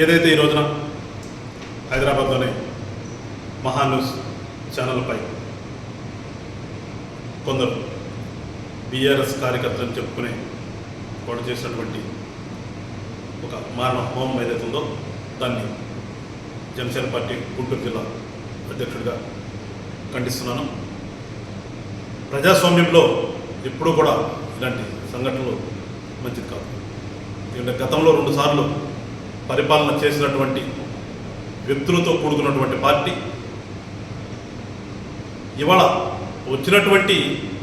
ఏదైతే ఈ రోజున హైదరాబాద్లోని మహా న్యూస్ ఛానల్పై కొందరు బీఆర్ఎస్ కార్యకర్తలు చెప్పుకునే వాడు చేసినటువంటి ఒక మారణ హోమం ఏదైతే ఉందో దాన్ని జనసేన పార్టీ గుంటూరు జిల్లా అధ్యక్షుడిగా ఖండిస్తున్నాను. ప్రజాస్వామ్యంలో ఎప్పుడూ కూడా ఇలాంటి సంఘటనలు మంచిది కాదు. ఎందుకంటే గతంలో రెండుసార్లు పరిపాలన చేసినటువంటి వ్యక్తులతో కూడుకున్నటువంటి పార్టీ. ఇవాళ వచ్చినటువంటి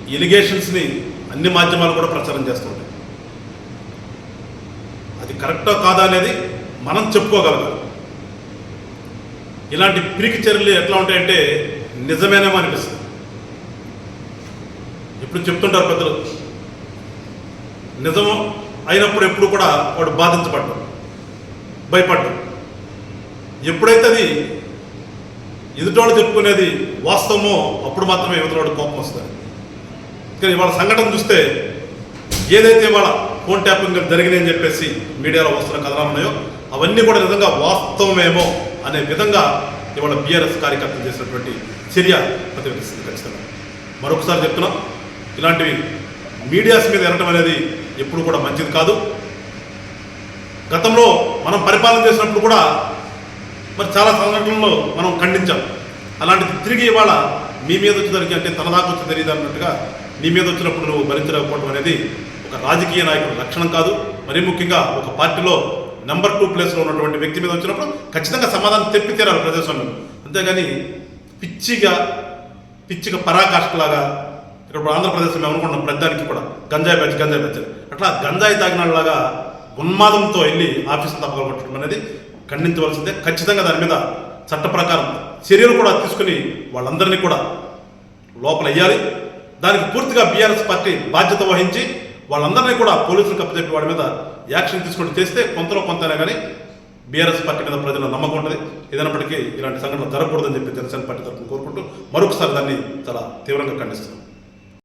ఎలిగేషన్స్ని అన్ని మాధ్యమాలు కూడా ప్రచారం చేస్తుంటాయి. అది కరెక్టా కాదా అనేది మనం చెప్పుకోగలగాలి. ఇలాంటి పిరికి చర్యలు ఎట్లా ఉంటాయంటే నిజమేనేమో అనిపిస్తుంది. ఇప్పుడు చెప్తుంటారు పెద్దలు నిజము అయినప్పుడు ఎప్పుడు కూడా వాడు బాధించబడ్డాడు. భయపడ్డు. ఎప్పుడైతే అది ఎదుటోడు చెప్పుకునేది వాస్తవమో అప్పుడు మాత్రమే ఎదుటోడు కోపం వస్తుంది. కానీ ఇవాళ సంఘటన చూస్తే ఏదైతే ఇవాళ ఫోన్ ట్యాపింగ్ జరిగినాయని చెప్పేసి మీడియాలో వస్తున్న కథనాలు ఉన్నాయో అవన్నీ కూడా నిజంగా వాస్తవమేమో అనే విధంగా ఇవాళ బీఆర్ఎస్ కార్యకర్తలు చేసినటువంటి చర్య ప్రతిఫలిస్తుంది ఖచ్చితంగా. మరొకసారి చెప్తున్నాం ఇలాంటివి మీడియాస్ మీద వినటం అనేది ఎప్పుడు కూడా మంచిది కాదు. గతంలో మనం పరిపాలన చేసినప్పుడు కూడా మరి చాలా సంఘటనలు మనం ఖండించాం. అలాంటిది తిరిగి ఇవాళ మీ మీద వచ్చేదానికి అంటే తన దాకా వచ్చి తెలియదు అన్నట్టుగా నీ మీద వచ్చినప్పుడు నువ్వు భరించలేకపోవడం అనేది ఒక రాజకీయ నాయకుడు లక్షణం కాదు. మరీ ముఖ్యంగా ఒక పార్టీలో నెంబర్ టూ ప్లేస్లో ఉన్నటువంటి వ్యక్తి మీద వచ్చినప్పుడు ఖచ్చితంగా సమాధానం తెప్పి తీరాలి ప్రజాస్వామ్యం. అంతేగాని పిచ్చిగా పిచ్చిగా పరాకాష్ఠలాగా ఇక్కడ ఇప్పుడు ఆంధ్రప్రదేశ్ మేము అనుకున్నాం ప్రతిదానికి కూడా. గంజాయి బ్యాచ్ గంజాయి బ్యాచ్. అట్లా గంజాయి తాగినలాగా ఉన్మాదంతో వెళ్ళి ఆఫీసును తప్పగొట్టడం అనేది ఖండించవలసిందే. ఖచ్చితంగా దాని మీద చట్ట ప్రకారం చర్యలు కూడా తీసుకుని వాళ్ళందరినీ కూడా లోపలయ్యాలి దానికి పూర్తిగా బీఆర్ఎస్ పార్టీ బాధ్యత వహించి వాళ్ళందరినీ కూడా పోలీసులకు కప్పచెప్పి వాడి మీద యాక్షన్ తీసుకొని చేస్తే కొంతలో కొంతనే కానీ బీఆర్ఎస్ పార్టీ మీద ప్రజల నమ్మకం ఉంటుంది. ఏదైనప్పటికీ ఇలాంటి సంఘటనలు జరగకూడదని చెప్పి జనసేన పార్టీ తరఫున కోరుకుంటూ మరొకసారి దాన్ని చాలా తీవ్రంగా ఖండిస్తున్నాం.